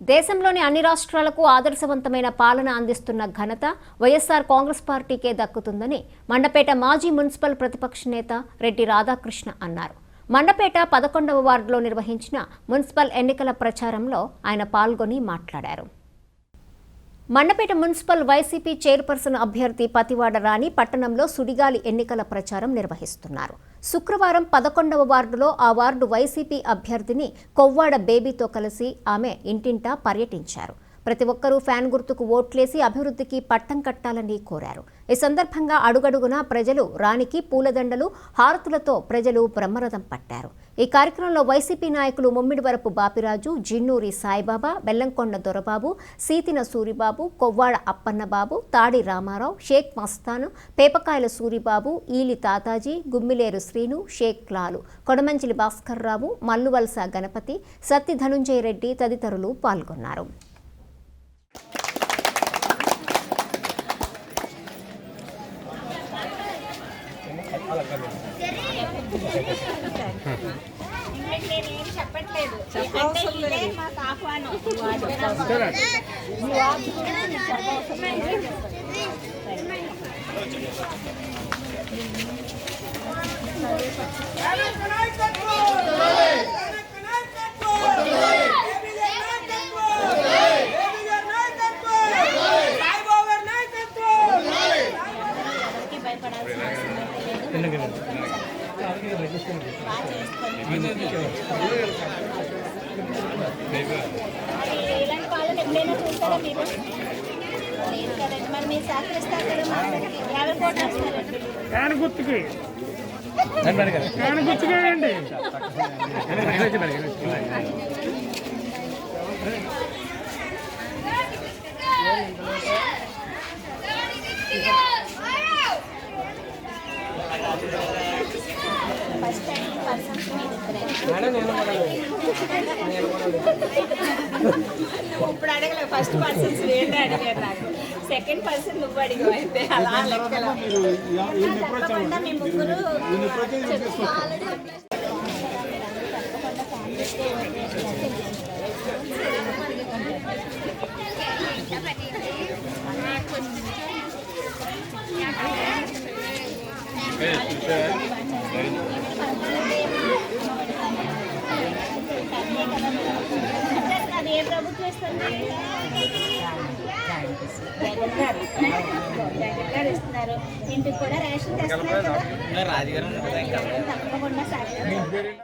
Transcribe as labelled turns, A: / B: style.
A: దేశంలోని అన్ని రాష్ట్రాలకు ఆదర్శవంతమైన పాలన అందిస్తున్న ఘనత వైఎస్ఆర్ కాంగ్రెస్ పార్టీకే దక్కుతుందని మండపేట మాజీ మున్సిపల్ ప్రతిపక్ష నేత రెడ్డి రాధాకృష్ణ అన్నారు. మండపేట పదకొండవ వార్డులో నిర్వహించిన మున్సిపల్ ఎన్నికల ప్రచారంలో ఆయన పాల్గొని మాట్లాడారు. మండపేట మున్సిపల్ వైసీపీ చైర్పర్సన్ అభ్యర్థి పతివాడ రాణి పట్టణంలో సుడిగాలి ఎన్నికల ప్రచారం నిర్వహిస్తున్నారు. శుక్రవారం పదకొండవ వార్డులో ఆ వార్డు వైసీపీ అభ్యర్థిని కొవ్వాడ బేబీతో కలిసి ఆమె ఇంటింటా పర్యటించారు. ప్రతి ఒక్కరూ ఫ్యాన్ గుర్తుకు ఓట్లేసి అభివృద్ధికి పట్టం కట్టాలని కోరారు. ఈ సందర్భంగా అడుగడుగునా ప్రజలు రాణికి పూలదండలు హారతులతో ప్రజలు బ్రహ్మరథం పట్టారు. ఈ కార్యక్రమంలో వైసీపీ నాయకులు ముమ్మిడివరపు బాపిరాజు జిన్నూరి సాయిబాబా బెల్లంకొండ దొరబాబు సీతిన సూరిబాబు కొవ్వాడ అప్పన్నబాబు తాడి రామారావు షేక్ మస్తాను పేపకాయల సూరిబాబు ఈలి తాతాజీ గుమ్మిలేరు శ్రీను షేక్ లాలు కొడమంచిలి భాస్కర్రావు మల్లువలస గణపతి సత్తి ధనుంజయ రెడ్డి తదితరులు పాల్గొన్నారు.
B: చెప్పట్లేదు అంటే ఇదే మాకు ఆహ్వానం ఎవరికి ఇలాంటి పాలన ఎప్పుడైనా మీరు లేదు కదండి మరి మీరు సహకరిస్తారు కదా యాభై కోట్లు వస్తారండి
C: ఫ్యాన్ గుర్తుకి ఫ్యాన్
B: ఫస్ట్ టైం పర్సన్స్ ఇప్పుడు అడగలే ఫస్ట్ పర్సన్స్ ఏంటి అడిగారు నాకు సెకండ్ పర్సన్ నువ్వు అడిగావు అయితే అలా లెక్కల తప్పకుండా మీ ముగ్గురు ప్రభుత్వం ఇస్తుంది జగన్ గారు జగన్ గారు ఇస్తున్నారు. ఇంటికి కూడా రేషన్ తెస్తున్నారు కదా.
D: రాజుగారు
B: తప్పకుండా సాధ్యం